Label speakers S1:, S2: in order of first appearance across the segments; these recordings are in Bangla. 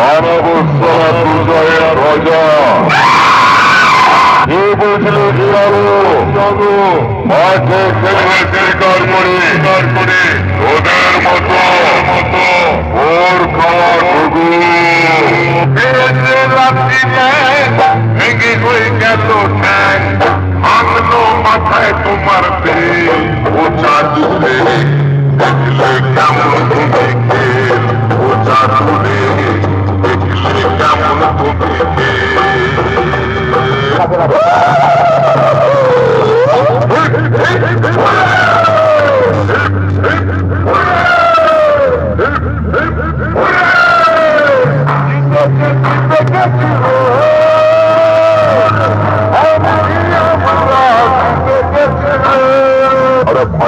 S1: মানব সারা দুর্জয়ের রাজা কে বলছিল জানো মাঠে খেলে স্বীকার করে স্বীকার করে ওদের মতো মতো ওর খাওয়া ঢুকু ভেঙে মাথায় তোমার চাটুলে Oh!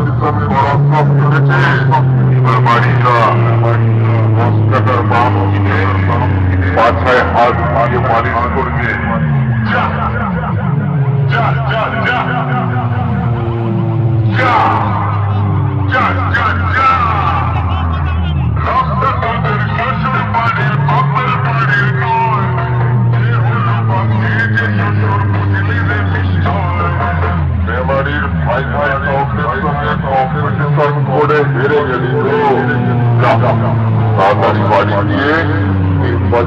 S1: করা সব করেছে এবার বাড়িটা দশ টাকার বাম কিনে পাছায় হাত দিয়ে মালিশ করবে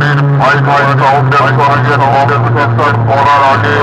S1: গাড়ির ভয় ভয় সাউন্ডের করার আগে